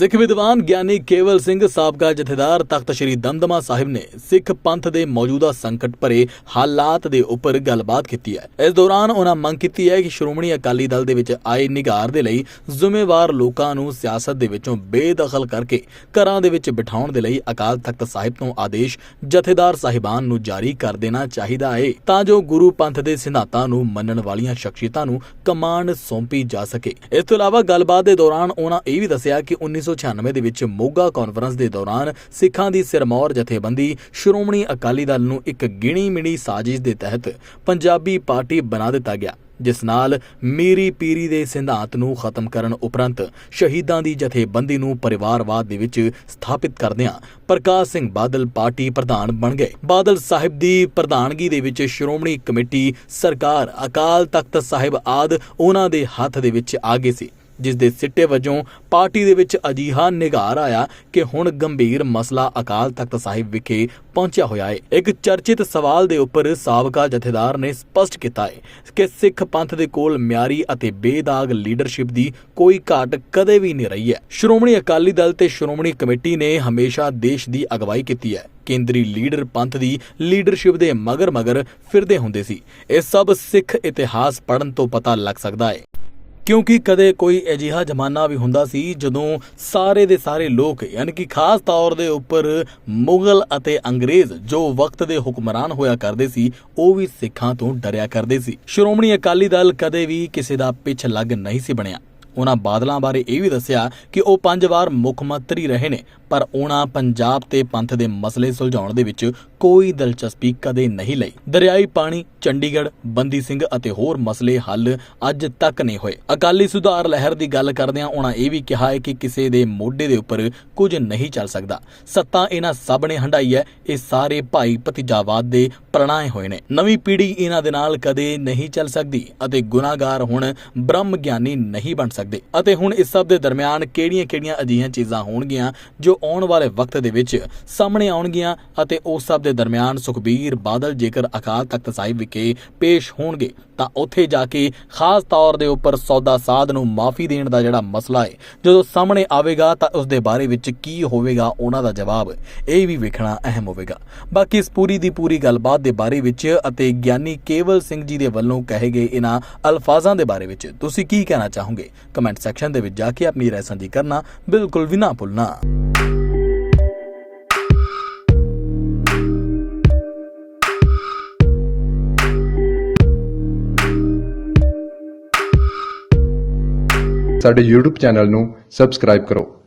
ਸਿੱਖ ਵਿਦਵਾਨ ਗਿਆਨੀ ਕੇਵਲ ਸਿੰਘ ਸਾਬਕਾ ਜਥੇਦਾਰ ਤਖਤ ਸ੍ਰੀ ਦਮਦਮਾ ਸਾਹਿਬ ਨੇ ਸਿੱਖ ਪੰਥ ਦੇ ਮੌਜੂਦਾ ਸੰਕਟ ਭਰੇ ਹਾਲਾਤ ਦੇ ਉੱਪਰ ਗੱਲਬਾਤ ਕੀਤੀ ਹੈ। ਇਸ ਦੌਰਾਨ ਉਹਨਾਂ ਮੰਗ ਕੀਤੀ ਹੈ ਕਿ ਸ਼੍ਰੋਮਣੀ ਅਕਾਲੀ ਦਲ ਦੇ ਵਿੱਚ ਆਏ ਨਿਗਾਰ ਦੇ ਲਈ ਜ਼ਿੰਮੇਵਾਰ ਲੋਕਾਂ ਨੂੰ ਸਿਆਸਤ ਦੇ ਵਿੱਚੋਂ ਬੇਦਖਲ ਕਰਕੇ ਘਰਾਂ ਦੇ ਵਿੱਚ ਬਿਠਾਉਣ ਦੇ ਲਈ ਅਕਾਲ ਤਖਤ ਸਾਹਿਬ ਤੋਂ ਆਦੇਸ਼ ਜਥੇਦਾਰ ਸਾਹਿਬਾਨ ਨੂੰ ਜਾਰੀ ਕਰ ਦੇਣਾ ਚਾਹੀਦਾ ਹੈ ਤਾਂ ਜੋ ਗੁਰੂ ਪੰਥ ਦੇ ਸਿਧਾਂਤਾਂ ਨੂੰ ਮੰਨਣ ਵਾਲੀਆਂ ਸ਼ਖਸੀਅਤਾਂ ਨੂੰ ਕਮਾਂਡ ਸੌਂਪੀ ਜਾ ਸਕੇ। ਇਸ ਤੋਂ ਇਲਾਵਾ ਗੱਲਬਾਤ ਦੇ ਦੌਰਾਨ ਉਹਨਾਂ ਇਹ ਵੀ ਦੱਸਿਆ ਕਿ 1996 ਦੇ ਵਿੱਚ ਮੋਗਾ ਕਾਨਫਰੰਸ ਦੇ ਦੌਰਾਨ ਸਿੱਖਾਂ ਦੀ ਸਿਰਮੌਰ ਜਥੇਬੰਦੀ ਸ਼੍ਰੋਮਣੀ ਅਕਾਲੀ ਦਲ ਨੂੰ ਇੱਕ ਗਿਣੀ ਮਿਣੀ ਸਾਜ਼ਿਸ਼ ਦੇ ਤਹਿਤ ਪੰਜਾਬੀ ਪਾਰਟੀ ਬਣਾ ਦਿੱਤਾ ਗਿਆ, ਜਿਸ ਨਾਲ ਮੀਰੀ ਪੀਰੀ ਦੇ ਸਿਧਾਂਤ ਨੂੰ ਖਤਮ ਕਰਨ ਉਪਰੰਤ ਸ਼ਹੀਦਾਂ ਦੀ ਜਥੇਬੰਦੀ ਨੂੰ ਪਰਿਵਾਰਵਾਦ ਦੇ ਵਿੱਚ ਸਥਾਪਿਤ ਕਰਦਿਆਂ ਪ੍ਰਕਾਸ਼ ਸਿੰਘ ਬਾਦਲ ਪਾਰਟੀ ਪ੍ਰਧਾਨ ਬਣ ਗਏ। ਬਾਦਲ ਸਾਹਿਬ ਦੀ ਪ੍ਰਧਾਨਗੀ ਦੇ ਵਿੱਚ ਸ਼੍ਰੋਮਣੀ ਕਮੇਟੀ ਸਰਕਾਰ ਅਕਾਲ ਤਖਤ ਸਾਹਿਬ ਆਦ ਉਹਨਾਂ ਦੇ ਹੱਥ ਦੇ ਵਿੱਚ ਆ ਗਈ ਸੀ। ਜਿਸ ਦੇ ਸਿੱਟੇ ਵਜੋਂ ਪਾਰਟੀ ਦੇ ਵਿੱਚ ਅਜੀਹਾ ਨਿਗਾਰ ਆਇਆ ਕਿ ਹੁਣ ਗੰਭੀਰ ਮਸਲਾ ਅਕਾਲ ਤਖਤ ਸਾਹਿਬ ਵਿਖੇ ਪਹੁੰਚਿਆ ਹੋਇਆ ਹੈ। ਇੱਕ ਚਰਚਿਤ ਸਵਾਲ ਦੇ ਉੱਪਰ ਸਾਬਕਾ ਜਥੇਦਾਰ ਨੇ ਸਪਸ਼ਟ ਕੀਤਾ ਹੈ ਕਿ ਸਿੱਖ ਪੰਥ ਦੇ ਕੋਲ ਮਿਆਰੀ ਅਤੇ ਬੇਦਾਗ ਲੀਡਰਸ਼ਿਪ ਦੀ ਕੋਈ ਘਾਟ ਕਦੇ ਵੀ ਨਹੀਂ ਰਹੀ ਹੈ। ਸ਼੍ਰੋਮਣੀ ਅਕਾਲੀ ਦਲ ਤੇ ਸ਼੍ਰੋਮਣੀ ਕਮੇਟੀ ਨੇ ਹਮੇਸ਼ਾ ਦੇਸ਼ ਦੀ ਅਗਵਾਈ ਕੀਤੀ ਹੈ। ਕੇਂਦਰੀ ਲੀਡਰ ਪੰਥ ਦੀ ਲੀਡਰਸ਼ਿਪ ਦੇ ਮਗਰ ਮਗਰ ਫਿਰਦੇ ਹੁੰਦੇ ਸੀ। ਇਹ ਸਭ ਸਿੱਖ ਇਤਿਹਾਸ ਪੜਨ ਤੋਂ ਪਤਾ ਲੱਗ ਸਕਦਾ ਹੈ। ਕਿਉਂਕਿ ਕਦੇ ਕੋਈ ਅਜਿਹਾ ਜ਼ਮਾਨਾ ਵੀ ਹੁੰਦਾ ਸੀ ਜਦੋਂ ਸਾਰੇ ਦੇ ਸਾਰੇ ਲੋਕ, ਯਾਨੀ ਕਿ ਖਾਸ ਤੌਰ ਦੇ ਉੱਪਰ ਮੁਗਲ ਅਤੇ ਅੰਗਰੇਜ਼ ਜੋ ਵਕਤ ਦੇ ਹੁਕਮਰਾਨ ਹੋਇਆ ਕਰਦੇ ਸੀ, ਉਹ ਵੀ ਸਿੱਖਾਂ ਤੋਂ ਡਰਿਆ ਕਰਦੇ ਸੀ। ਸ਼੍ਰੋਮਣੀ ਅਕਾਲੀ ਦਲ ਕਦੇ ਵੀ ਕਿਸੇ ਦਾ ਪਿੱਛ ਲੱਗ ਨਹੀਂ ਸੀ ਬਣਿਆ। ਉਹਨਾਂ ਬਾਦਲਾਂ ਬਾਰੇ ਇਹ ਵੀ ਦੱਸਿਆ ਕਿ ਉਹ ਪੰਜ ਵਾਰ ਮੁੱਖ ਮੰਤਰੀ ਰਹੇ ਨੇ, ਪਰ ਉਹਨਾਂ ਪੰਜਾਬ ਤੇ ਪੰਥ ਦੇ ਮਸਲੇ ਸੁਲਝਾਉਣ ਦੇ ਵਿੱਚ ਕੋਈ ਦਿਲਚਸਪੀ ਕਦੇ ਨਹੀਂ ਲਈ। ਦਰਿਆਈ ਪਾਣੀ, ਚੰਡੀਗੜ੍ਹ, ਬੰਦੀ ਸਿੰਘ ਅਤੇ ਹੋਰ ਮਸਲੇ ਹੱਲ ਅੱਜ ਤੱਕ ਨਹੀਂ ਹੋਏ। ਅਕਾਲੀ ਸੁਧਾਰ ਲਹਿਰ ਦੀ ਗੱਲ ਕਰਦਿਆਂ ਉਹਨਾਂ ਇਹ ਵੀ ਕਿਹਾ ਹੈ ਕਿ ਕਿਸੇ ਦੇ ਮੋਢੇ ਦੇ ਉੱਪਰ ਕੁਝ ਨਹੀਂ ਚੱਲ ਸਕਦਾ। ਸੱਤਾ ਇਹਨਾਂ ਸਭ ਨੇ ਹੰਡਾਈ ਹੈ, ਇਹ ਸਾਰੇ ਭਾਈ ਭਤੀਜਾਵਾਦ ਦੇ ਪ੍ਰਣਾਏ ਹੋਏ ਨੇ। ਨਵੀਂ ਪੀੜ੍ਹੀ ਇਹਨਾਂ ਦੇ ਨਾਲ ਕਦੇ ਨਹੀਂ ਚੱਲ ਸਕਦੀ ਅਤੇ ਗੁਨਾਹਗਾਰ ਹੁਣ ਬ੍ਰਹਮ ਗਿਆਨੀ ਨਹੀਂ ਬਣ ਸਕਦੇ। ਅਤੇ ਹੁਣ ਇਸ ਸਭ ਦੇ ਦਰਮਿਆਨ ਕਿਹੜੀਆਂ-ਕਿਹੜੀਆਂ ਅਜਿਹੀਆਂ ਚੀਜ਼ਾਂ ਹੋਣਗੀਆਂ ਜੋ ਆਉਣ ਵਾਲੇ ਵਕਤ ਦੇ ਵਿੱਚ ਸਾਹਮਣੇ ਆਉਣਗੀਆਂ ਅਤੇ ਉਸ ਸਭ ਦੇ ਦਰਮਿਆਨ ਸੁਖਬੀਰ ਬਾਦਲ ਜੇਕਰ ਅਕਾਲ ਤਖਤ ਸਾਹਿਬ ਵਿਖੇ ਪੇਸ਼ ਹੋਣਗੇ, ਤਾਂ ਉੱਥੇ ਜਾ ਕੇ ਖਾਸ ਤੌਰ ਦੇ ਉੱਪਰ ਸੌਦਾ ਸਾਧ ਨੂੰ ਮਾਫੀ ਦੇਣ ਦਾ ਜਿਹੜਾ ਮਸਲਾ ਹੈ, ਜਦੋਂ ਸਾਹਮਣੇ ਆਵੇਗਾ ਤਾਂ ਉਸ ਦੇ ਬਾਰੇ ਵਿੱਚ ਕੀ ਹੋਵੇਗਾ ਉਹਨਾਂ ਦਾ ਜਵਾਬ, ਇਹ ਵੀ ਵੇਖਣਾ ਅਹਿਮ ਹੋਵੇਗਾ। ਬਾਕੀ ਇਸ ਪੂਰੀ ਦੀ ਪੂਰੀ ਗੱਲਬਾਤ ਦੇ ਬਾਰੇ ਵਿੱਚ ਅਤੇ ਗਿਆਨੀ ਕੇਵਲ ਸਿੰਘ ਜੀ ਦੇ ਵੱਲੋਂ ਕਹੇ ਗਏ ਇਹਨਾਂ ਅਲਫਾਜ਼ਾਂ ਦੇ ਬਾਰੇ ਵਿੱਚ ਤੁਸੀਂ ਕੀ ਕਹਿਣਾ ਚਾਹੋਗੇ? ਕਮੈਂਟ ਸੈਕਸ਼ਨ ਦੇ ਵਿੱਚ ਜਾ ਕੇ ਆਪਣੀ ਰਾਏ ਸਾਂਝੀ ਕਰਨਾ ਬਿਲਕੁਲ ਵੀ ਨਾ ਭੁੱਲਣਾ। ਸਾਡੇ YouTube ਚੈਨਲ ਨੂੰ ਸਬਸਕ੍ਰਾਈਬ ਕਰੋ।